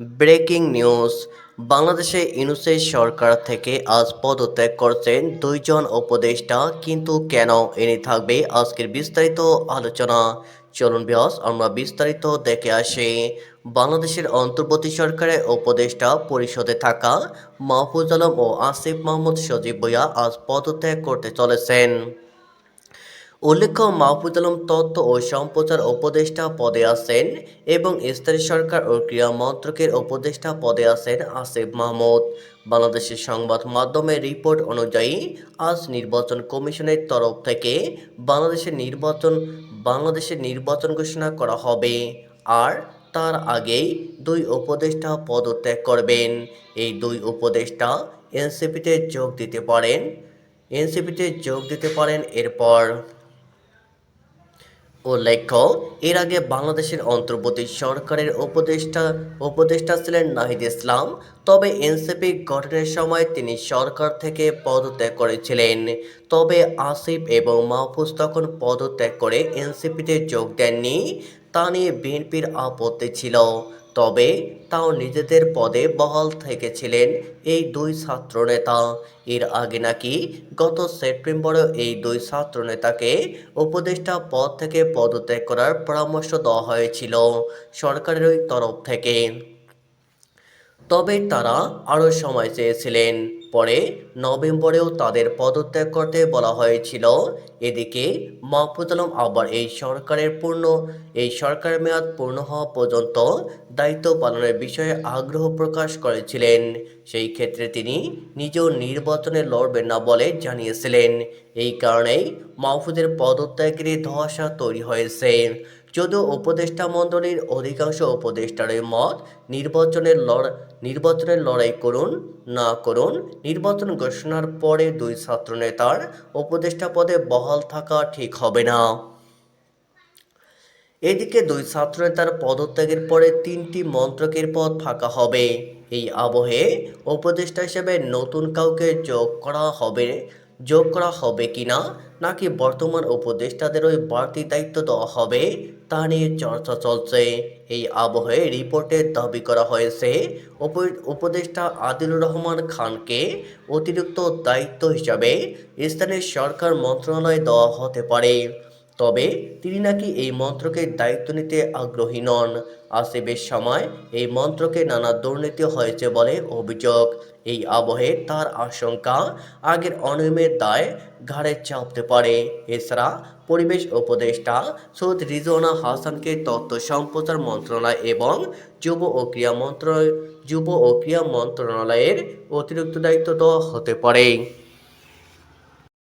Breaking news, বাংলাদেশে ইউনুসের সরকার থেকে আজ পদত্যাগ করছেন দুইজন উপদেষ্টা, কিন্তু কেন এনে থাকবে আজকের বিস্তারিত আলোচনা? চলুন বিয়াস আমরা বিস্তারিত দেখে আসি। বাংলাদেশের অন্তর্বর্তী সরকারের উপদেষ্টা পরিষদে থাকা মাহফুজ আলম ও আসিফ মাহমুদ সজীব ভুইয়া আজ পদত্যাগ করতে চলেছেন। উল্লেখ্য, মাহফুজ আলম তথ্য ও সম্প্রচার উপদেষ্টা পদে আছেন এবং স্থায়ী সরকার ও ক্রীড়া মন্ত্রকের উপদেষ্টা পদে আছেন আসিফ মাহমুদ। বাংলাদেশের সংবাদ মাধ্যমের রিপোর্ট অনুযায়ী, আজ নির্বাচন কমিশনের তরফ থেকে বাংলাদেশের নির্বাচন বাংলাদেশের নির্বাচন ঘোষণা করা হবে। আর তার আগেই দুই উপদেষ্টা পদত্যাগ করবেন। এই দুই উপদেষ্টা এনসিপিতে যোগ দিতে পারেন। এনসিপিতে যোগ দিতে পারেন এরপর। উল্লেখ্য এর আগে বাংলাদেশের অন্তর্বর্তী সরকারের উপদেষ্টা উপদেষ্টা ছিলেন নাহিদ ইসলাম, তবে এনসিপি গঠনের সময় তিনি সরকার থেকে পদত্যাগ করেছিলেন। তবে আসিফ এবং মাহফুজ তখন পদত্যাগ করে এনসিপিতে যোগ দেননি, তা নিয়ে বিএনপির আপত্তি ছিল। তবে তাও নিজেদের পদে বহাল থেকেছিলেন এই দুই ছাত্রনেতা। এর আগে নাকি গত সেপ্টেম্বরে এই দুই ছাত্রনেতাকে উপদেষ্টা পদ থেকে পদত্যাগ করার পরামর্শ দেওয়া হয়েছিল সরকারের তরফ থেকে। তবে তারা আরও সময় চেয়েছিলেন। পরে নভেম্বরেও তাদের পদত্যাগ করতে বলা হয়েছিল। এদিকে মাহফুজ আলম আবার এই সরকারের পূর্ণ, এই সরকারের মেয়াদ পূর্ণ হওয়া পর্যন্ত দায়িত্ব পালনের বিষয়ে আগ্রহ প্রকাশ করেছিলেন। সেই ক্ষেত্রে তিনি নিজেও নির্বাচনে লড়বেন না বলে জানিয়েছিলেন। এই কারণেই মাহফুজের পদত্যাগের ধোঁয়াশা তৈরি হয়েছে। যদিও উপদেষ্টা মণ্ডলীর অধিকাংশ উপদেষ্টার মত নির্বাচনের লড়, নির্বাচনের লড়াই করুন, না করুন, নির্বাচন ঘোষণার পরে দুই ছাত্রনেতার উপদেষ্টা পদে বহাল থাকা ঠিক হবে না। এদিকে দুই ছাত্রনেতার পদত্যাগের পরে তিনটি মন্ত্রকের পদ ফাঁকা হবে। এই আবহে উপদেষ্টা হিসেবে নতুন কাউকে যোগ করা হবে যোগ করা হবে কিনা নাকি বর্তমান উপদেষ্টাদের ওই বাড়তি দায়িত্ব দেওয়া হবে, তা নিয়ে চর্চা চলছে। এই আবহে রিপোর্টে দাবি করা হয়েছে, উপ- উপদেষ্টা আদিলুর রহমান খানকে অতিরিক্ত দায়িত্ব হিসাবে স্থানীয় সরকার মন্ত্রণালয়ে দেওয়া হতে পারে। তবে তিনি নাকি এই মন্ত্রকের দায়িত্ব নিতে আগ্রহী নন। আসিফের সময় এই মন্ত্রকে নানা দুর্নীতি হয়েছে বলে অভিযোগ। এই আবহে তার আশঙ্কা আগের অনিয়মের দায় ঘাড়ে চাপতে পারে। এছাড়া পরিবেশ উপদেষ্টা সৈয়দ রিজওয়ানা হাসানকে তথ্য সম্প্রচার মন্ত্রণালয় এবং যুব ও ক্রীড়া মন্ত্রণালয় যুব ও ক্রীড়া মন্ত্রণালয়ের অতিরিক্ত দায়িত্ব দেওয়া হতে পারে।